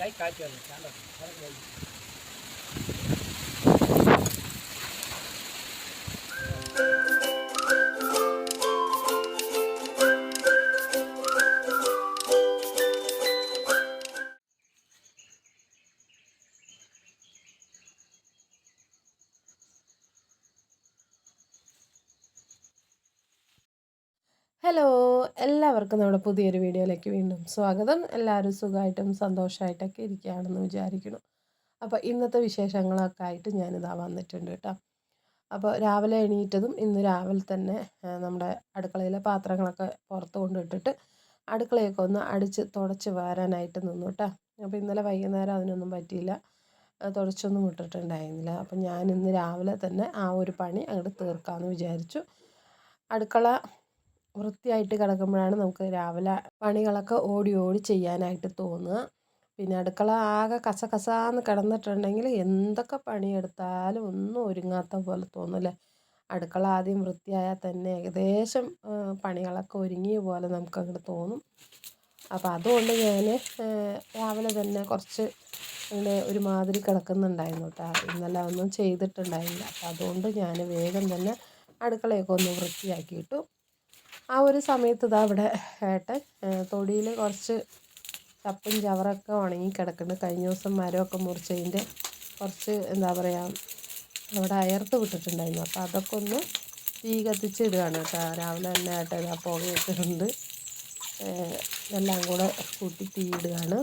കൈ കാറ്റ് വന്നു കണ്ടോ അതൊക്കെ വൈകി. എല്ലാവർക്കും നമ്മുടെ പുതിയൊരു വീഡിയോയിലേക്ക് വീണ്ടും സ്വാഗതം. എല്ലാവരും സുഖമായിട്ടും സന്തോഷമായിട്ടൊക്കെ ഇരിക്കുകയാണെന്ന് വിചാരിക്കുന്നു. അപ്പോൾ ഇന്നത്തെ വിശേഷങ്ങളൊക്കെ ആയിട്ട് ഞാനിതാ വന്നിട്ടുണ്ട് കേട്ടോ. അപ്പോൾ രാവിലെ എണീറ്റതും ഇന്ന് രാവിലെ തന്നെ നമ്മുടെ അടുക്കളയിലെ പാത്രങ്ങളൊക്കെ പുറത്ത് കൊണ്ടിട്ടിട്ട് അടുക്കളയൊക്കെ ഒന്ന് അടിച്ച് തുടച്ച് വാരാനായിട്ട് നിന്നു കേട്ടോ. അപ്പോൾ ഇന്നലെ വൈകുന്നേരം അതിനൊന്നും പറ്റിയില്ല. തുടച്ചൊന്നും വിട്ടിട്ടുണ്ടായിരുന്നില്ല അപ്പം ഞാൻ ഇന്ന് രാവിലെ തന്നെ ആ ഒരു പണി അങ്ങോട്ട് തീർക്കാമെന്ന് വിചാരിച്ചു. അടുക്കള വൃത്തിയായിട്ട് കിടക്കുമ്പോഴാണ് നമുക്ക് രാവിലെ പണികളൊക്കെ ഓടി ഓടി ചെയ്യാനായിട്ട് തോന്നുക. പിന്നെ അടുക്കള ആകെ കസ കസാന്ന് കിടന്നിട്ടുണ്ടെങ്കിൽ എന്തൊക്കെ പണിയെടുത്താലും ഒന്നും ഒരുങ്ങാത്ത പോലെ തോന്നുമല്ലേ അടുക്കള ആദ്യം വൃത്തിയായാൽ തന്നെ ഏകദേശം പണികളൊക്കെ ഒരുങ്ങിയ പോലെ നമുക്ക് അങ്ങോട്ട് തോന്നും. അപ്പോൾ അതുകൊണ്ട് ഞാൻ രാവിലെ തന്നെ കുറച്ച് ഇങ്ങനെ ഒരുമാതിരി കിടക്കുന്നുണ്ടായിരുന്നു കേട്ടോ. ഇന്നലെ ഒന്നും ചെയ്തിട്ടുണ്ടായില്ല. അപ്പോൾ അതുകൊണ്ട് ഞാൻ വേഗം തന്നെ അടുക്കളയൊക്കെ ഒന്ന് വൃത്തിയാക്കിയിട്ടു ആ ഒരു സമയത്ത് ഇതാ ഇവിടെ ഏട്ടൻ തൊടിയിൽ കുറച്ച് ചപ്പും ചവറൊക്കെ ഉണങ്ങി കിടക്കുന്നുണ്ട്. കഴിഞ്ഞ ദിവസം മരമൊക്കെ മുറിച്ചതിന്റെ കുറച്ച് എന്താ പറയുക അവിടെ അയർത്ത് വിട്ടിട്ടുണ്ടായിരുന്നു. അപ്പോൾ അതൊക്കെ ഒന്ന് തീ കത്തിച്ച് ഇടുകയാണ് കേട്ടോ. രാവിലെ തന്നെ ആയിട്ട് ഇതാ പുകയിട്ടിട്ടുണ്ട്. എല്ലാം കൂടെ കൂട്ടി തീ ഇടുകയാണ്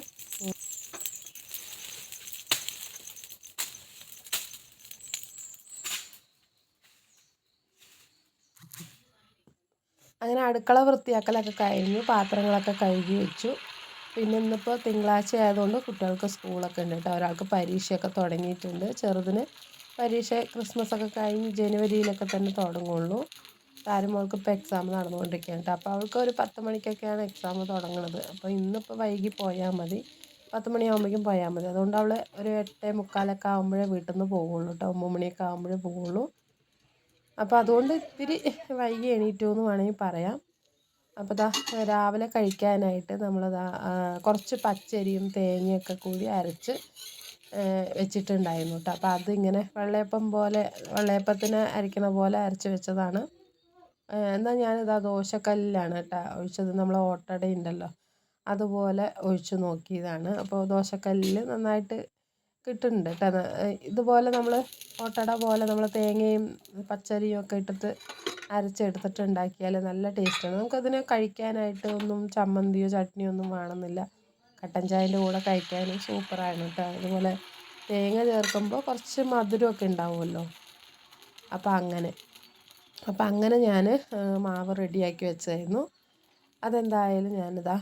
അങ്ങനെ അടുക്കള വൃത്തിയാക്കലൊക്കെ കഴിഞ്ഞു പാത്രങ്ങളൊക്കെ കഴുകി വെച്ചു. പിന്നെ ഇന്നിപ്പോൾ തിങ്കളാഴ്ച ആയതുകൊണ്ട് കുട്ടികൾക്ക് സ്കൂളൊക്കെ ഉണ്ട് കേട്ടോ. ഒരാൾക്ക് പരീക്ഷയൊക്കെ തുടങ്ങിയിട്ടുണ്ട്. ചെറുതിന് പരീക്ഷ ക്രിസ്മസ് ഒക്കെ കഴിഞ്ഞ് ജനുവരിയിലൊക്കെ തന്നെ തുടങ്ങുള്ളൂ. താരമോൾക്ക് ഇപ്പോൾ എക്സാം നടന്നുകൊണ്ടിരിക്കുകയാണ് കേട്ടോ. അപ്പോൾ അവൾക്ക് ഒരു പത്ത് മണിക്കൊക്കെയാണ് എക്സാം തുടങ്ങുന്നത്. അപ്പോൾ ഇന്നിപ്പോൾ വൈകി പോയാൽ മതി. പത്ത് മണിയാകുമ്പോഴേക്കും പോയാൽ മതി. അതുകൊണ്ട് അവൾ ഒരു എട്ടേ മുക്കാലൊക്കെ ആകുമ്പോഴേ വീട്ടിൽ നിന്ന് പോവുള്ളൂ കേട്ടോ. ഒമ്പത് മണിയൊക്കെ ആകുമ്പോഴേ പോവുള്ളൂ അപ്പോൾ അതുകൊണ്ട് ഇത്തിരി വൈകി എണീറ്റു എന്ന് വേണമെങ്കിൽ പറയാം. അപ്പോൾ ദാ രാവിലെ കഴിക്കാനായിട്ട് നമ്മളതാ കുറച്ച് പച്ചരിയും തേങ്ങയൊക്കെ കൂടി അരച്ച് വെച്ചിട്ടുണ്ടായിരുന്നു കേട്ടോ. അപ്പോൾ അതിങ്ങനെ വെള്ളയപ്പം പോലെ വെള്ളയപ്പത്തിന് അരയ്ക്കണ പോലെ അരച്ച് വെച്ചതാണ്. എന്നാൽ ഞാനിതാ ദോശക്കല്ലിലാണ് കേട്ടോ ഒഴിച്ചത്. നമ്മൾ ഓട്ടട ഉണ്ടല്ലോ അതുപോലെ ഒഴിച്ച് നോക്കിയതാണ്. അപ്പോൾ ദോശക്കല്ലിൽ നന്നായിട്ട് കിട്ടുന്നുണ്ട് കേട്ടോ ഇതുപോലെ നമ്മൾ ഓട്ടട പോലെ നമ്മൾ തേങ്ങയും പച്ചരിയും ഒക്കെ ഇട്ടിട്ട് അരച്ചെടുത്തിട്ട് ഉണ്ടാക്കിയാൽ നല്ല ടേസ്റ്റാണ്. നമുക്കതിന് കഴിക്കാനായിട്ട് ഒന്നും ചമ്മന്തിയോ ചട്നിയോ ഒന്നും വേണമെന്നില്ല. കട്ടൻ ചായന്റെ കൂടെ കഴിക്കാനും സൂപ്പറാണ് കേട്ടോ. അതുപോലെ തേങ്ങ ചേർക്കുമ്പോൾ കുറച്ച് മധുരമൊക്കെ ഉണ്ടാവുമല്ലോ. അപ്പോൾ അങ്ങനെ. അപ്പോൾ അങ്ങനെ ഞാൻ മാവ് റെഡിയാക്കി വെച്ചായിരുന്നു. അതെന്തായാലും ഞാനിതാ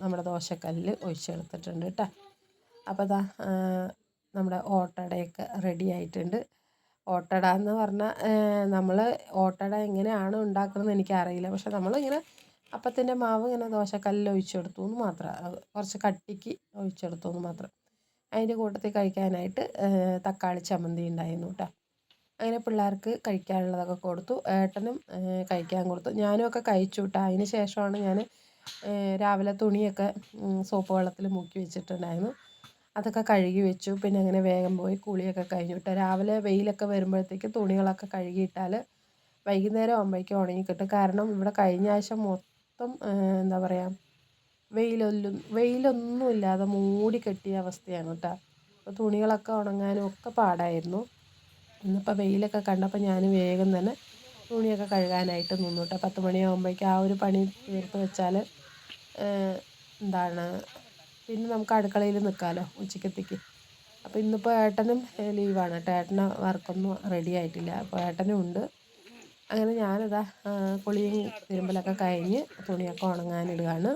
നമ്മുടെ ദോശക്കല്ലിൽ ഒഴിച്ചെടുത്തിട്ടുണ്ട് കേട്ടോ. അപ്പോൾ ഇതാ നമ്മുടെ ഓട്ടടയൊക്കെ റെഡി ആയിട്ടുണ്ട്. ഓട്ടട എന്ന് പറഞ്ഞാൽ നമ്മൾ ഓട്ടട എങ്ങനെയാണ് ഉണ്ടാക്കുന്നത് എനിക്കറിയില്ല. പക്ഷെ നമ്മളിങ്ങനെ അപ്പത്തിന്റെ മാവ് ഇങ്ങനെ ദോശക്കല്ലിൽ ഒഴിച്ചെടുത്തു എന്ന് മാത്രം കുറച്ച് കട്ടിക്ക് ഒഴിച്ചെടുത്തു എന്ന് മാത്രം. അതിന്റെ കൂട്ടത്തിൽ കഴിക്കാനായിട്ട് തക്കാളി ചമ്മന്തി ഉണ്ടായിരുന്നു കേട്ടോ. അങ്ങനെ പിള്ളേർക്ക് കഴിക്കാനുള്ളതൊക്കെ കൊടുത്തു. ഏട്ടനും കഴിക്കാൻ കൊടുത്തു. ഞാനും ഒക്കെ കഴിച്ചു കേട്ടോ. അതിന് ശേഷമാണ് ഞാൻ രാവിലെ തുണിയൊക്കെ സോപ്പ് വെള്ളത്തിൽ മുക്കി വെച്ചിട്ടുണ്ടായിരുന്നു. അതൊക്കെ കഴുകി വെച്ചു. പിന്നെ അങ്ങനെ വേഗം പോയി കുളിയൊക്കെ കഴിഞ്ഞു. കേട്ടോ രാവിലെ വെയിലൊക്കെ വരുമ്പോഴത്തേക്ക് തുണികളൊക്കെ കഴുകിയിട്ടാൽ വൈകുന്നേരം ആകുമ്പോഴേക്കും ഉണങ്ങി കിട്ടും. കാരണം ഇവിടെ കഴിഞ്ഞ ആഴ്ച മൊത്തം എന്താ പറയുക വെയിലൊല്ലും വെയിലൊന്നും ഇല്ലാതെ മൂടി കെട്ടിയ അവസ്ഥയാണ് കേട്ടോ അപ്പോൾ തുണികളൊക്കെ ഉണങ്ങാനും ഒക്കെ പാടായിരുന്നു. ഇന്നിപ്പോൾ വെയിലൊക്കെ കണ്ടപ്പോൾ ഞാൻ വേഗം തന്നെ തുണിയൊക്കെ കഴുകാനായിട്ട് നിന്നു കേട്ടോ പത്ത് മണിയാകുമ്പോഴേക്കും ആ ഒരു പണി തീർത്ത് വെച്ചാൽ എന്താണ് പിന്നെ നമുക്ക് അടുക്കളയിൽ നിൽക്കാമല്ലോ ഉച്ചക്കത്തേക്ക്. അപ്പോൾ ഇന്നിപ്പോൾ ഏട്ടനും ലീവാണ് കേട്ടോ. ഏട്ടന് വർക്കൊന്നും റെഡി ആയിട്ടില്ല. അപ്പോൾ ഏട്ടനും ഉണ്ട്. അങ്ങനെ ഞാനിതാ കുളിയും തിരുമ്പലൊക്കെ കഴിഞ്ഞ് തുണിയൊക്കെ ഉണങ്ങാനിടുകയാണ്.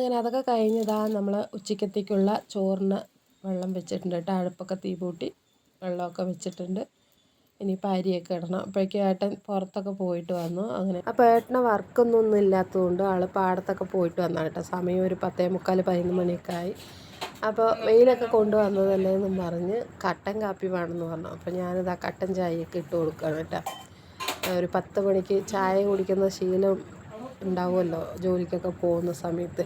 അങ്ങനെ അതൊക്കെ കഴിഞ്ഞതാ നമ്മൾ ഉച്ചക്കത്തേക്കുള്ള ചോറിന് വെള്ളം വെച്ചിട്ടുണ്ട് കേട്ടോ. അടുപ്പൊക്കെ തീ കൂട്ടി വെള്ളമൊക്കെ വെച്ചിട്ടുണ്ട്. ഇനിയിപ്പോൾ അരിയൊക്കെ ഇടണം. അപ്പോഴേക്കും ഏട്ടൻ പുറത്തൊക്കെ പോയിട്ട് വന്നു. അങ്ങനെ അപ്പോൾ ഏട്ടന് വർക്കൊന്നും ഒന്നും ഇല്ലാത്തതുകൊണ്ട് ആൾ പാടത്തൊക്കെ പോയിട്ട് വന്നാണ് കേട്ടോ. സമയം ഒരു പത്തേ മുക്കാൽ പതിനൊന്ന് മണിയൊക്കെ ആയി. അപ്പോൾ വെയിലൊക്കെ കൊണ്ടുവന്നതല്ലേ എന്നും പറഞ്ഞ് കട്ടൻ കാപ്പി വേണമെന്ന് പറഞ്ഞു. അപ്പോൾ ഞാനിത് ആ കട്ടൻ ചായയൊക്കെ ഇട്ട് കൊടുക്കുകയാണ് കേട്ടോ. ഒരു പത്ത് മണിക്ക് ചായ കുടിക്കുന്ന ശീലം ഉണ്ടാവുമല്ലോ ജോലിക്കൊക്കെ പോകുന്ന സമയത്ത്.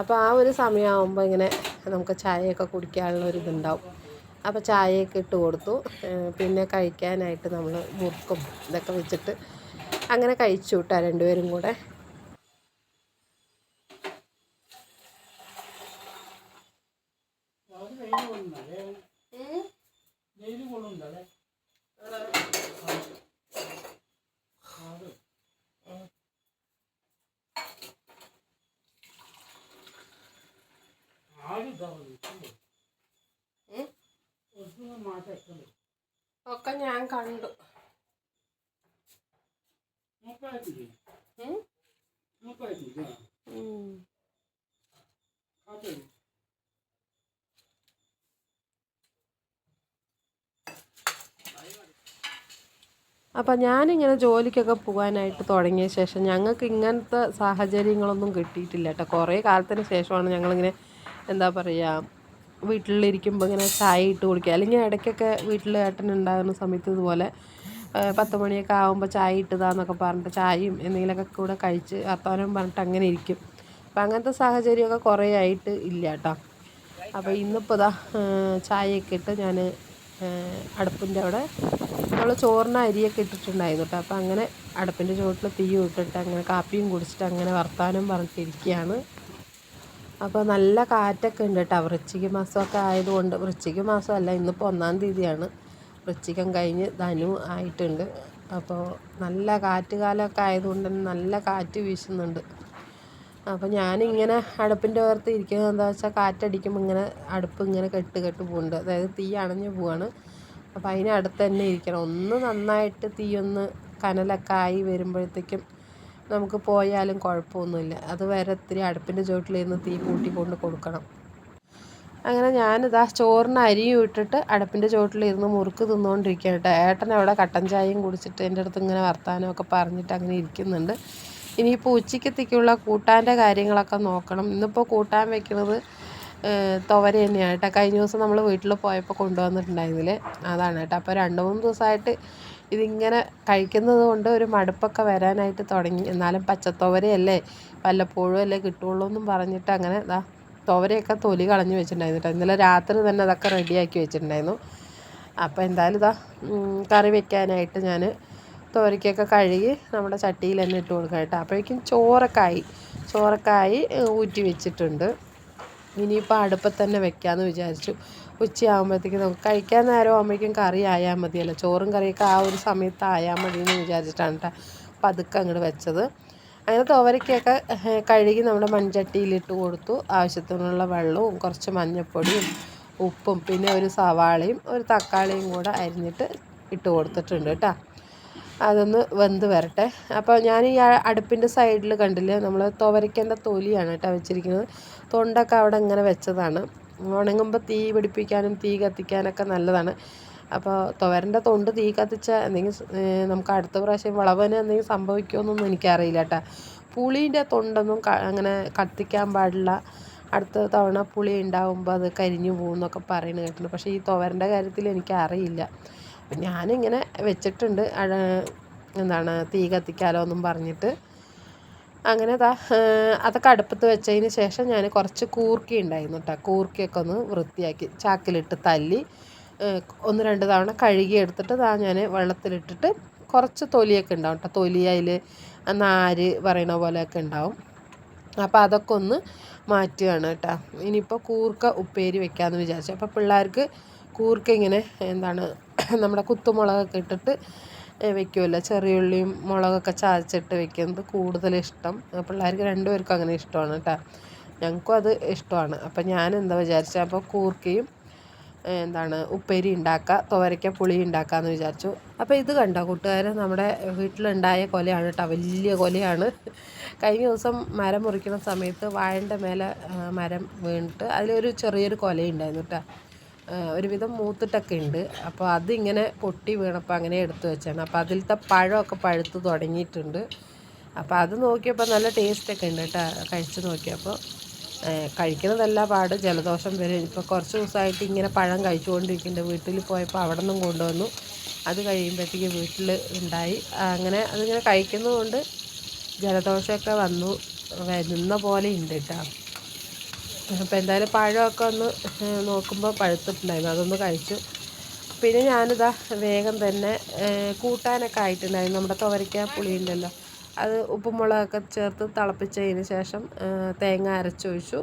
അപ്പോൾ ആ ഒരു സമയമാകുമ്പോൾ ഇങ്ങനെ നമുക്ക് ചായയൊക്കെ കുടിക്കാനുള്ള ഒരു ഇതുണ്ടാവും. അപ്പോൾ ചായയൊക്കെ ഇട്ട് കൊടുത്തു. പിന്നെ കഴിക്കാനായിട്ട് നമ്മൾ മുറുക്കും ഇതൊക്കെ വെച്ചിട്ട് അങ്ങനെ കഴിച്ചു കേട്ടോ രണ്ടുപേരും കൂടെ. ഒക്കെ ഞാൻ കണ്ടു. അപ്പൊ ഞാനിങ്ങനെ ജോലിക്കൊക്കെ പോകാനായിട്ട് തുടങ്ങിയ ശേഷം ഞങ്ങൾക്ക് ഇങ്ങനത്തെ സാഹചര്യങ്ങളൊന്നും കിട്ടിയിട്ടില്ല കേട്ടോ കുറേ കാലത്തിന് ശേഷമാണ് ഞങ്ങളിങ്ങനെ എന്താ പറയുക വീട്ടിലിരിക്കുമ്പോൾ ഇങ്ങനെ ചായ ഇട്ട് കുടിക്കുക. അല്ലെങ്കിൽ ഇടയ്ക്കൊക്കെ വീട്ടിൽ ഏട്ടൻ ഉണ്ടാകുന്ന സമയത്ത് ഇതുപോലെ പത്ത് മണിയൊക്കെ ആകുമ്പോൾ ചായ ഇട്ടതാന്നൊക്കെ പറഞ്ഞിട്ട് ചായയും എന്തെങ്കിലുമൊക്കെ കൂടെ കഴിച്ച് വർത്തമാനം പറഞ്ഞിട്ട് അങ്ങനെ ഇരിക്കും. അപ്പം അങ്ങനത്തെ സാഹചര്യമൊക്കെ കുറേ ആയിട്ട് ഇല്ല കേട്ടോ. അപ്പോൾ ഇന്നിപ്പോൾ ഇതാ ചായയൊക്കെ ഇട്ട് ഞാൻ അടുപ്പിന്റെ അവിടെ നമ്മൾ ചോറിന് അരിയൊക്കെ ഇട്ടിട്ടുണ്ടായിരുന്നു കേട്ടോ. അപ്പോൾ അങ്ങനെ അടുപ്പിന്റെ ചുവട്ടിൽ തീ ഇട്ടിട്ട് അങ്ങനെ കാപ്പിയും കുടിച്ചിട്ട് അങ്ങനെ വർത്തമാനം പറഞ്ഞിട്ടിരിക്കുകയാണ് അപ്പോൾ നല്ല കാറ്റൊക്കെ ഉണ്ട് കേട്ടോ. വൃശ്ചിക മാസമൊക്കെ ആയതുകൊണ്ട് വൃശ്ചിക മാസമല്ല ഇന്നിപ്പോൾ ഒന്നാം തീയതിയാണ്. വൃശ്ചികം കഴിഞ്ഞ് ധനു ആയിട്ടുണ്ട്. അപ്പോൾ നല്ല കാറ്റ് കാലമൊക്കെ ആയതുകൊണ്ട് തന്നെ നല്ല കാറ്റ് വീശുന്നുണ്ട്. അപ്പോൾ ഞാനിങ്ങനെ അടുപ്പിന്റെ ഓരത്ത് ഇരിക്കുന്നത് എന്താ വെച്ചാൽ കാറ്റടിക്കുമ്പോൾ ഇങ്ങനെ അടുപ്പ് ഇങ്ങനെ കെട്ട് കെട്ട് പോകുന്നുണ്ട് അതായത് തീ അണഞ്ഞു പോവാണ്. അപ്പോൾ അതിനടുത്ത് തന്നെ ഇരിക്കണം. ഒന്ന് നന്നായിട്ട് തീയൊന്ന് കനലൊക്കെ ആയി വരുമ്പോഴത്തേക്കും നമുക്ക് പോയാലും കുഴപ്പമൊന്നുമില്ല. അത് വരെ ഇത്തിരി അടുപ്പിന്റെ ചുവട്ടിലിരുന്ന് തീ കൂട്ടിക്കൊണ്ട് കൊടുക്കണം. അങ്ങനെ ഞാനിതാ ചോറിന് അരിയും ഇട്ടിട്ട് അടുപ്പിന്റെ ചുവട്ടിലിരുന്ന് മുറുക്ക് തിന്നുകൊണ്ടിരിക്കുകയാണ് കേട്ടോ. ഏട്ടൻ അവിടെ കട്ടൻ ചായയും കുടിച്ചിട്ട് എന്റെ അടുത്ത് ഇങ്ങനെ വർത്തമാനമൊക്കെ പറഞ്ഞിട്ട് അങ്ങനെ ഇരിക്കുന്നുണ്ട്. ഇനിയിപ്പോൾ ഉച്ചക്കത്തേക്കുള്ള കൂട്ടാന്റെ കാര്യങ്ങളൊക്കെ നോക്കണം. ഇന്നിപ്പോൾ കൂട്ടാൻ വെക്കുന്നത് തുവര തന്നെയാണ് കേട്ടോ. കഴിഞ്ഞ ദിവസം നമ്മൾ വീട്ടിൽ പോയപ്പോൾ കൊണ്ടുവന്നിട്ടുണ്ടായിരുന്നില്ലേ? അതാണ് കേട്ടോ. അപ്പോൾ രണ്ട് മൂന്ന് ദിവസമായിട്ട് ഇതിങ്ങനെ കഴിക്കുന്നത് കൊണ്ട് ഒരു മടുപ്പൊക്കെ വരാനായിട്ട് തുടങ്ങി. എന്നാലും പച്ചത്തോവരയല്ലേ? വല്ലപ്പോഴും അല്ലേ കിട്ടുള്ളൂ എന്നും പറഞ്ഞിട്ട് അങ്ങനെ ഇതാ തുവരയൊക്കെ തൊലി കളഞ്ഞു വെച്ചിട്ടുണ്ടായിരുന്നു ഇന്നലെ രാത്രി തന്നെ അതൊക്കെ റെഡിയാക്കി വെച്ചിട്ടുണ്ടായിരുന്നു. അപ്പോൾ എന്തായാലും ഇതാ കറി വെക്കാനായിട്ട് ഞാൻ തോരയ്ക്കൊക്കെ കഴുകി നമ്മുടെ ചട്ടിയിൽ തന്നെ ഇട്ട് കൊടുക്കാം കേട്ടോ. അപ്പോഴേക്കും ചോറക്കായി ആയി. ചോറൊക്കെ ആയി ഏഹ്, ഊറ്റി വെച്ചിട്ടുണ്ട്. ഇനിയിപ്പോൾ അടുപ്പത്ത് തന്നെ വെക്കാമെന്ന് വിചാരിച്ചു. ഉച്ചയാകുമ്പോഴത്തേക്കും നമുക്ക് കഴിക്കാൻ നേരം ആകുമ്പോഴേക്കും കറി ആയാൽ മതിയല്ലോ. ചോറും കറിയൊക്കെ ആ ഒരു സമയത്ത് ആയാൽ മതി എന്ന് വിചാരിച്ചിട്ടാണ് കേട്ടോ പതുക്കെ അങ്ങോട്ട് വെച്ചത്. അങ്ങനെ തുവരയ്ക്കൊക്കെ കഴുകി നമ്മുടെ മൺചട്ടിയിലിട്ട് കൊടുത്തു. ആവശ്യത്തിനുള്ള വെള്ളവും കുറച്ച് മഞ്ഞൾപ്പൊടിയും ഉപ്പും പിന്നെ ഒരു സവാളയും ഒരു തക്കാളിയും കൂടെ അരിഞ്ഞിട്ട് ഇട്ട് കൊടുത്തിട്ടുണ്ട് കേട്ടോ അതൊന്ന് വെന്ത് വരട്ടെ. അപ്പോൾ ഞാൻ ഈ അടുപ്പിന്റെ സൈഡിൽ കണ്ടില്ലേ നമ്മൾ തുവരയ്ക്കേണ്ട തൊലിയാണ് കേട്ടോ വെച്ചിരിക്കുന്നത്. തൊണ്ടൊക്കെ അവിടെ ഇങ്ങനെ വെച്ചതാണ്. ഉണങ്ങുമ്പോൾ തീ പിടിപ്പിക്കാനും തീ കത്തിക്കാനൊക്കെ നല്ലതാണ്. അപ്പോൾ തുവരന്റെ തൊണ്ട് തീ കത്തിച്ച എന്തെങ്കിലും നമുക്ക് അടുത്ത പ്രാവശ്യം വളവന് എന്തെങ്കിലും സംഭവിക്കുമെന്നൊന്നും എനിക്കറിയില്ല കേട്ടോ പുളീന്റെ തൊണ്ടൊന്നും അങ്ങനെ കത്തിക്കാൻ പാടില്ല. അടുത്ത തവണ പുളി ഉണ്ടാകുമ്പോൾ അത് കരിഞ്ഞു പോകും എന്നൊക്കെ പറയുന്നത് കേട്ടിട്ടുണ്ട്. പക്ഷേ ഈ തുവരന്റെ കാര്യത്തിൽ എനിക്കറിയില്ല. അപ്പം ഞാനിങ്ങനെ വെച്ചിട്ടുണ്ട്. എന്താണ് തീ കത്തിക്കാലോ എന്നും പറഞ്ഞിട്ട്. അങ്ങനെ അതാ അതൊക്കെ അടുപ്പത്ത് വെച്ചതിന് ശേഷം ഞാൻ കുറച്ച് കൂർക്കി ഉണ്ടായിരുന്നു കേട്ടോ കൂർക്കയൊക്കെ ഒന്ന് വൃത്തിയാക്കി ചാക്കിലിട്ട് തല്ലി ഒന്ന് രണ്ട് തവണ കഴുകി എടുത്തിട്ട് ദാ ഞാൻ വെള്ളത്തിലിട്ടിട്ട് കുറച്ച് തൊലിയൊക്കെ ഉണ്ടാവും കേട്ടോ തൊലി അതിൽ നാര് പറയണ പോലെയൊക്കെ ഉണ്ടാവും. അപ്പോൾ അതൊക്കെ ഒന്ന് മാറ്റുകയാണ് കേട്ടോ ഇനിയിപ്പോൾ കൂർക്ക ഉപ്പേരി വെക്കാമെന്ന് വിചാരിച്ചു. അപ്പോൾ പിള്ളേർക്ക് കൂർക്ക ഇങ്ങനെ എന്താണ് നമ്മുടെ കുത്തുമുളകൊക്കെ ഇട്ടിട്ട് വെക്കുമല്ലോ ചെറിയ ഉള്ളിയും മുളകൊക്കെ ചതച്ചിട്ട് വെക്കുന്നത് കൂടുതൽ ഇഷ്ടം. പിള്ളേർക്ക് രണ്ടുപേർക്കും അങ്ങനെ ഇഷ്ടമാണ് കേട്ടോ. ഞങ്ങൾക്കും അത് ഇഷ്ടമാണ്. അപ്പം ഞാൻ എന്താ വിചാരിച്ചത് അപ്പോൾ കൂർക്കയും എന്താണ് ഉപ്പേരി ഉണ്ടാക്കുക തോരയ്ക്ക പുളി ഉണ്ടാക്കാമെന്ന് വിചാരിച്ചു. അപ്പോൾ ഇത് കണ്ടോ കൂട്ടുകാർ നമ്മുടെ വീട്ടിലുണ്ടായ കൊലയാണ് കേട്ടോ. വലിയ കൊലയാണ്. കഴിഞ്ഞ ദിവസം മരം മുറിക്കുന്ന സമയത്ത് വാഴന്റെ മേലെ മരം വീണിട്ട് അതിലൊരു ചെറിയൊരു കൊലയുണ്ടായിരുന്നു കേട്ടോ. ഒരുവിധം മൂത്തിട്ടൊക്കെ ഉണ്ട് അപ്പോൾ അതിങ്ങനെ പൊട്ടി വീണപ്പോൾ അങ്ങനെ എടുത്തു വെച്ചാണ്. അപ്പോൾ അതിലത്തെ പഴമൊക്കെ പഴുത്ത് തുടങ്ങിയിട്ടുണ്ട്. അപ്പോൾ അത് നോക്കിയപ്പോൾ നല്ല ടേസ്റ്റൊക്കെ ഉണ്ട് കേട്ടോ. കഴിച്ച് നോക്കിയപ്പോൾ കഴിക്കുന്നതല്ല പാട്. ജലദോഷം വരും ഇപ്പോൾ കുറച്ച് ദിവസമായിട്ട് ഇങ്ങനെ പഴം കഴിച്ചുകൊണ്ടിരിക്കുന്നുണ്ട്. വീട്ടിൽ പോയപ്പോൾ അവിടെ നിന്നും കൊണ്ടുവന്നു. അത് കഴിയുമ്പോഴത്തേക്ക് വീട്ടിൽ ഉണ്ടായി. അങ്ങനെ അതിങ്ങനെ കഴിക്കുന്നതുകൊണ്ട് ജലദോഷമൊക്കെ വന്നു. വരുന്ന പോലെ ഉണ്ട് കേട്ടോ. അപ്പോൾ എന്തായാലും പഴമൊക്കെ ഒന്ന് നോക്കുമ്പോൾ പഴുത്തിട്ടുണ്ടായിരുന്നു. അതൊന്ന് കഴിച്ചു. പിന്നെ ഞാനിതാ വേഗം തന്നെ കൂട്ടാനൊക്കെ ആയിട്ടുണ്ടായിരുന്നു. നമ്മുടെ തുവരയ്ക്ക പുളിയുണ്ടല്ലോ. അത് ഉപ്പും മുളകൊക്കെ ചേർത്ത് തിളപ്പിച്ചതിന് ശേഷം തേങ്ങ അരച്ചൊഴിച്ചു.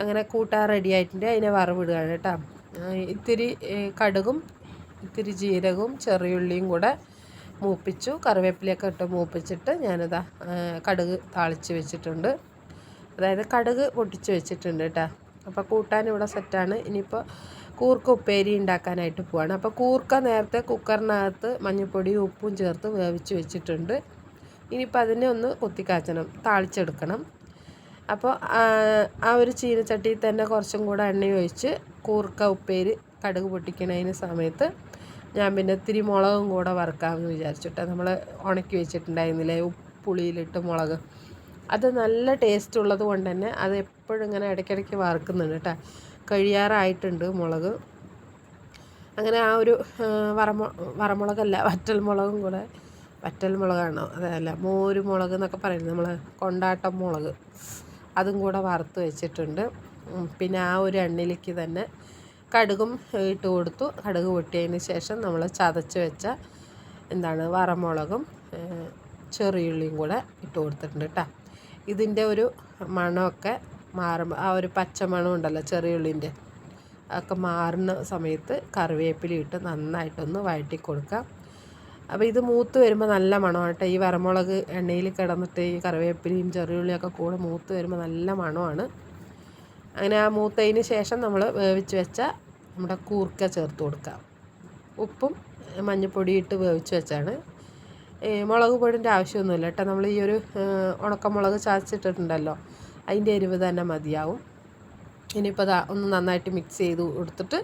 അങ്ങനെ കൂട്ടാൻ റെഡി ആയിട്ടുണ്ട്. അതിനെ വറവിടുകയാണ് കേട്ടോ. ഇത്തിരി കടുകും ഇത്തിരി ജീരകവും ചെറിയുള്ളിയും കൂടെ മൂപ്പിച്ചു. കറിവേപ്പിലയൊക്കെ ഇട്ട് മൂപ്പിച്ചിട്ട് ഞാനിതാ കടുക് താളിച്ച് വെച്ചിട്ടുണ്ട്. അതായത് കടുക് പൊട്ടിച്ച് വെച്ചിട്ടുണ്ട് കേട്ടോ അപ്പോൾ കൂട്ടാൻ ഇവിടെ സെറ്റാണ് ഇനിയിപ്പോൾ കൂർക്ക ഉപ്പേരി ഉണ്ടാക്കാനായിട്ട് പോവാണ്. അപ്പോൾ കൂർക്ക നേരത്തെ കുക്കറിനകത്ത് മഞ്ഞൾപ്പൊടിയും ഉപ്പും ചേർത്ത് വേവിച്ച് വെച്ചിട്ടുണ്ട്. ഇനിയിപ്പോൾ അതിനെ ഒന്ന് കുത്തിക്കാച്ചണം താളിച്ചെടുക്കണം. അപ്പോൾ ആ ഒരു ചീനച്ചട്ടിയിൽ തന്നെ കുറച്ചും കൂടെ എണ്ണ ഒഴിച്ച് കൂർക്ക ഉപ്പേരി കടുക് പൊട്ടിക്കണതിന് സമയത്ത് ഞാൻ പിന്നെ ഇത്തിരി മുളകും കൂടെ വറുക്കാമെന്ന് വിചാരിച്ചിട്ട് നമ്മൾ ഉണക്കി വെച്ചിട്ടുണ്ടായിരുന്നില്ലേ? ഉപ്പുളിയിലിട്ട് മുളക്. അത് നല്ല ടേസ്റ്റ് ഉള്ളത് കൊണ്ട് തന്നെ അത് എപ്പോഴും ഇങ്ങനെ ഇടയ്ക്കിടയ്ക്ക് വറുക്കുന്നുണ്ട് കേട്ടോ കഴിയാറായിട്ടുണ്ട് മുളക്. അങ്ങനെ ആ ഒരു വറമു വറമുളകല്ല വറ്റൽ മുളകും കൂടെ. വറ്റൽ മുളകാണോ അതല്ല മോര് മുളക് എന്നൊക്കെ പറയുന്നത് നമ്മൾ കൊണ്ടാട്ടം മുളക്. അതും കൂടെ വറുത്ത് വെച്ചിട്ടുണ്ട്. പിന്നെ ആ ഒരു എണ്ണയിലേക്ക് തന്നെ കടുകും ഇട്ട് കൊടുത്തു. കടുക് പൊട്ടിയതിന് ശേഷം നമ്മൾ ചതച്ച് വെച്ച എന്താണ്? വറമുളകും ചെറിയുള്ളിയും കൂടെ ഇട്ട് കൊടുത്തിട്ടുണ്ട് കേട്ടോ ഇതിന്റെ ഒരു മണമൊക്കെ മാറുമ്പോൾ ആ ഒരു പച്ച മണം ഉണ്ടല്ലോ ചെറിയുള്ളിന്റെ ഒക്കെ മാറുന്ന സമയത്ത് കറിവേപ്പില ഇട്ട് നന്നായിട്ടൊന്ന് വഴറ്റി കൊടുക്കാം. അപ്പോൾ ഇത് മൂത്ത് വരുമ്പോൾ നല്ല മണമാണ് കേട്ടോ. ഈ വരമുളക് എണ്ണയിൽ കിടന്നിട്ട് ഈ കറിവേപ്പിലയും ചെറിയുള്ളിയൊക്കെ കൂടെ മൂത്ത് വരുമ്പോൾ നല്ല മണമാണ്. അങ്ങനെ ആ മൂത്തതിന് ശേഷം നമ്മൾ വേവിച്ച് വെച്ച നമ്മുടെ കൂർക്ക ചേർത്ത് കൊടുക്കാം. ഉപ്പും മഞ്ഞൾപ്പൊടി ഇട്ട് വേവിച്ച് വെച്ചാണ് മുളക് പൊടിന്റെ ആവശ്യമൊന്നുമില്ല കേട്ടോ. നമ്മൾ ഈ ഒരു ഉണക്കമുളക് ചതച്ചിട്ടിട്ടുണ്ടല്ലോ. അതിന്റെ എരിവ് തന്നെ മതിയാവും. ഇനിയിപ്പോൾ അതാ ഒന്ന് നന്നായിട്ട് മിക്സ് ചെയ്ത് കൊടുത്തിട്ട്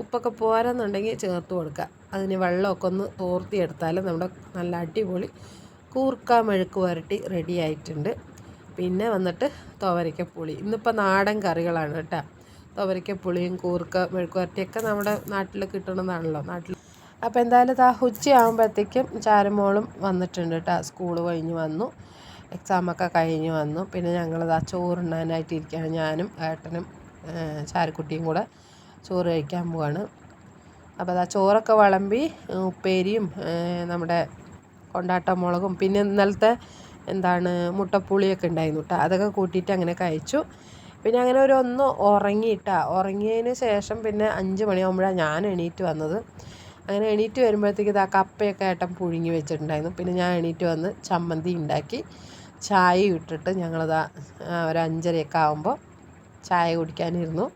ഉപ്പൊക്കെ പോരാന്നുണ്ടെങ്കിൽ ചേർത്ത് കൊടുക്കുക. അതിന് വെള്ളമൊക്കെ ഒന്ന് തോർത്തിയെടുത്താൽ നമ്മുടെ നല്ല അടിപൊളി കൂർക്ക മെഴുക്ക് വരട്ടി റെഡി ആയിട്ടുണ്ട്. പിന്നെ വന്നിട്ട് തുവരയ്ക്ക പുളി ഇന്നിപ്പോൾ നാടൻ കറികളാണ് കേട്ടോ. തുവരയ്ക്കപ്പുളിയും കൂർക്ക മെഴുക്ക് വരട്ടിയൊക്കെ നമ്മുടെ നാട്ടിൽ കിട്ടുന്നതാണല്ലോ നാട്ടിൽ അപ്പോൾ എന്തായാലും ആ ഉച്ചയാകുമ്പോഴത്തേക്കും ചാരമോളും വന്നിട്ടുണ്ട് കേട്ടോ. സ്കൂൾ കഴിഞ്ഞ് വന്നു. എക്സാമൊക്കെ കഴിഞ്ഞ് വന്നു. പിന്നെ ഞങ്ങളത് ആ ഇരിക്കുകയാണ്. ഞാനും ഏട്ടനും ചാരക്കുട്ടിയും കൂടെ ചോറ് കഴിക്കാൻ പോവാണ്. അപ്പോൾ അതാ ചോറൊക്കെ വിളമ്പി ഉപ്പേരിയും നമ്മുടെ കൊണ്ടാട്ട മുളകും പിന്നെ ഇന്നലത്തെ എന്താണ് മുട്ടപ്പുളിയൊക്കെ ഉണ്ടായിരുന്നു കേട്ടോ. അതൊക്കെ കൂട്ടിയിട്ട് അങ്ങനെ കഴിച്ചു. പിന്നെ അങ്ങനെ ഒരു ഒന്ന് ഉറങ്ങിയിട്ടാ. ഉറങ്ങിയതിന് ശേഷം പിന്നെ അഞ്ച് മണിയാകുമ്പോഴാണ് ഞാൻ എണീറ്റ് വന്നത്. അങ്ങനെ എണീറ്റ് വരുമ്പോഴത്തേക്ക് ഇതാ കപ്പയൊക്കെ ഏട്ടൻ പുഴുങ്ങി വെച്ചിട്ടുണ്ടായിരുന്നു. പിന്നെ ഞാൻ എണീറ്റ് വന്ന് ചമ്മന്തി ഉണ്ടാക്കി ചായ ഇട്ടിട്ട് ഞങ്ങളിതാ ഒരു അഞ്ചരയൊക്കെ ആകുമ്പോൾ ചായ കുടിക്കാനിരുന്നു.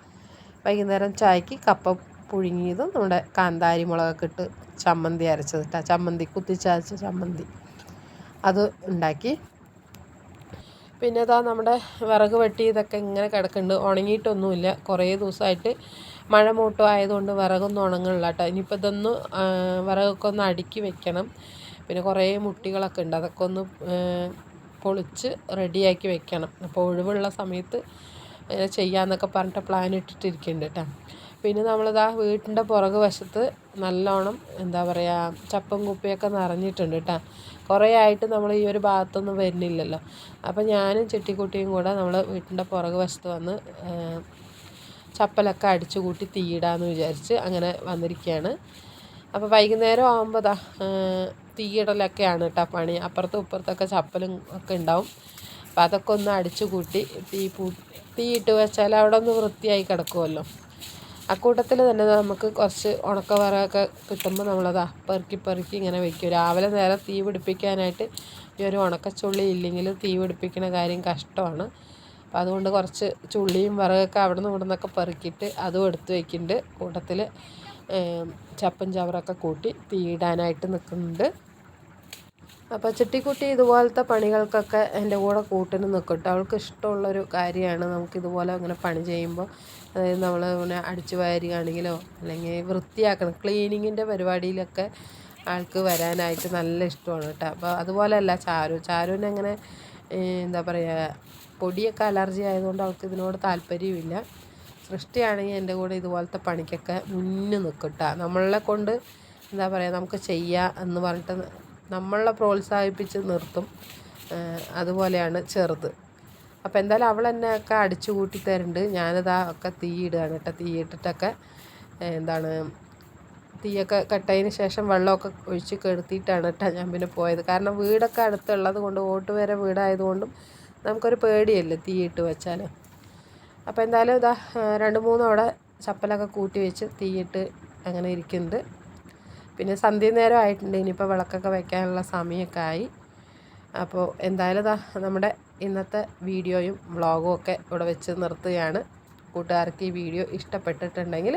വൈകുന്നേരം ചായക്ക് കപ്പ പുഴുങ്ങിയതും നമ്മുടെ കാന്താരി മുളകൊക്കെ ഇട്ട് ചമ്മന്തി അരച്ചത് ഇട്ടാ ചമ്മന്തി കുത്തിച്ചതച്ച ചമ്മന്തി. അത് ഉണ്ടാക്കി. പിന്നെ ഇതാ നമ്മുടെ വിറക് വെട്ടി ഇതൊക്കെ ഇങ്ങനെ കിടക്കുന്നുണ്ട്. ഉണങ്ങിയിട്ടൊന്നുമില്ല. കുറേ ദിവസമായിട്ട് മഴ മൂട്ടം ആയതുകൊണ്ട് വിറകൊന്നും ഉണങ്ങണില്ല കേട്ടോ. ഇനിയിപ്പോൾ ഇതൊന്ന് വിറകൊക്കെ ഒന്ന് അടുക്കി വെക്കണം. പിന്നെ കുറേ മുട്ടികളൊക്കെ ഉണ്ട്. അതൊക്കെ ഒന്ന് പൊളിച്ച് റെഡിയാക്കി വെക്കണം. അപ്പോൾ ഒഴിവുള്ള സമയത്ത് ചെയ്യാമെന്നൊക്കെ പറഞ്ഞിട്ട് പ്ലാൻ ഇട്ടിട്ടിരിക്കുന്നുണ്ട് കേട്ടോ. പിന്നെ നമ്മളിതാ വീട്ടിന്റെ പുറകു വശത്ത് നല്ലോണം എന്താ പറയുക ചപ്പും കുപ്പിയൊക്കെ നിറഞ്ഞിട്ടുണ്ട് കേട്ടോ കുറേ ആയിട്ട് നമ്മൾ ഈ ഒരു ഭാഗത്തൊന്നും വരുന്നില്ലല്ലോ. അപ്പോൾ ഞാനും ചെട്ടിക്കുട്ടിയും കൂടെ നമ്മൾ വീട്ടിന്റെ പുറകു വശത്ത് വന്ന് ചപ്പലൊക്കെ അടിച്ചു കൂട്ടി തീയിടാന്ന് വിചാരിച്ച് അങ്ങനെ വന്നിരിക്കുകയാണ് അപ്പോൾ വൈകുന്നേരം ആകുമ്പോൾ ദാ തീയിടലൊക്കെയാണ് കേട്ടോ പണി. അപ്പുറത്തും ഇപ്പുറത്തൊക്കെ ചപ്പലും ഒക്കെ ഉണ്ടാവും. അപ്പോൾ അതൊക്കെ ഒന്ന് അടിച്ചു കൂട്ടി തീ പൂ തീയിട്ട് വെച്ചാൽ അവിടെ ഒന്ന് വൃത്തിയായി കിടക്കുമല്ലോ അക്കൂട്ടത്തിൽ തന്നെ നമുക്ക് കുറച്ച് ഉണക്ക വിറകൊക്കെ കിട്ടുമ്പോൾ നമ്മളത് പെറുക്കി പെറുക്കി ഇങ്ങനെ വെക്കും. രാവിലെ നേരം തീ പിടിപ്പിക്കാനായിട്ട് ഈ ഒരു ഉണക്കച്ചുള്ളി ഇല്ലെങ്കിൽ തീ പിടിപ്പിക്കുന്ന കാര്യം കഷ്ടമാണ്. അപ്പോൾ അതുകൊണ്ട് കുറച്ച് ചുള്ളിയും വിറകൊക്കെ അവിടെ നിന്ന് ഇവിടെ നിന്നൊക്കെ പെറുക്കിയിട്ട് അതും എടുത്ത് വയ്ക്കുന്നുണ്ട് കൂട്ടത്തിൽ ചപ്പും ചവറൊക്കെ കൂട്ടി തീയിടാനായിട്ട് നിൽക്കുന്നുണ്ട് അപ്പോൾ ചിട്ടിക്കുട്ടി ഇതുപോലത്തെ പണികൾക്കൊക്കെ എന്റെ കൂടെ കൂട്ടിന് നിൽക്കും കേട്ടോ അവൾക്ക് ഇഷ്ടമുള്ളൊരു കാര്യമാണ് നമുക്ക് ഇതുപോലെ അങ്ങനെ പണി ചെയ്യുമ്പോൾ. അതായത് നമ്മൾ ഇങ്ങനെ അടിച്ചു വാരുകയാണെങ്കിലോ അല്ലെങ്കിൽ വൃത്തിയാക്കണം. ക്ലീനിങ്ങിന്റെ പരിപാടിയിലൊക്കെ ആൾക്ക് വരാനായിട്ട് നല്ല ഇഷ്ടമാണ് കേട്ടോ. അപ്പോൾ അതുപോലെയല്ല ചാരു. ചാരുവിന് അങ്ങനെ എന്താ പറയുക പൊടിയൊക്കെ അലർജി ആയതുകൊണ്ട് അവൾക്ക് ഇതിനോട് താല്പര്യമില്ല സൃഷ്ടിയാണെങ്കിൽ എന്റെ കൂടെ ഇതുപോലത്തെ പണിക്കൊക്കെ മുന്നിൽ നിൽക്കും കേട്ടോ നമ്മളെ കൊണ്ട് എന്താ പറയുക നമുക്ക് ചെയ്യാം എന്ന് പറഞ്ഞിട്ട് നമ്മളെ പ്രോത്സാഹിപ്പിച്ച് നിർത്തും. അതുപോലെയാണ് ചെറുത്. അപ്പോൾ എന്തായാലും അവൾ എന്നെ ഒക്കെ അടിച്ചു കൂട്ടി തരുന്നുണ്ട് ഞാനിതാ ഒക്കെ തീയിടുകയാണ് കേട്ടോ. തീയിട്ടിട്ടൊക്കെ എന്താണ് തീയൊക്കെ കട്ടതിന് ശേഷം വെള്ളമൊക്കെ ഒഴിച്ച് കെടുത്തിയിട്ടാണ് കേട്ടോ ഞാൻ പിന്നെ പോയത്. കാരണം വീടൊക്കെ അടുത്തുള്ളത് കൊണ്ട് ഓട്ട് വരെ വീടായതുകൊണ്ടും നമുക്കൊരു പേടിയല്ലേ തീയിട്ട് വെച്ചാൽ അപ്പോൾ എന്തായാലും ഇതാ രണ്ട് മൂന്ന് അവിടെ ചപ്പലൊക്കെ കൂട്ടി വെച്ച് തീയിട്ട് അങ്ങനെ ഇരിക്കുന്നുണ്ട്. പിന്നെ സന്ധ്യ നേരം ആയിട്ടുണ്ട്. ഇനിയിപ്പോൾ വിളക്കൊക്കെ വയ്ക്കാനുള്ള സമയമൊക്കെ ആയി. അപ്പോൾ എന്തായാലും നമ്മുടെ ഇന്നത്തെ വീഡിയോയും വ്ളോഗും ഒക്കെ ഇവിടെ വെച്ച് നിർത്തുകയാണ്. കൂട്ടുകാർക്ക് ഈ വീഡിയോ ഇഷ്ടപ്പെട്ടിട്ടുണ്ടെങ്കിൽ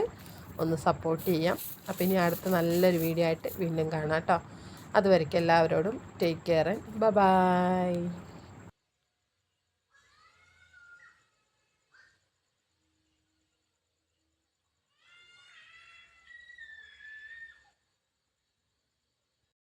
ഒന്ന് സപ്പോർട്ട് ചെയ്യാം. അപ്പോൾ ഇനി അടുത്ത നല്ലൊരു വീഡിയോ ആയിട്ട് വീണ്ടും കാണാം കേട്ടോ. അതുവരയ്ക്ക് എല്ലാവരോടും ടേക്ക് കെയർ ആൻഡ് ബൈ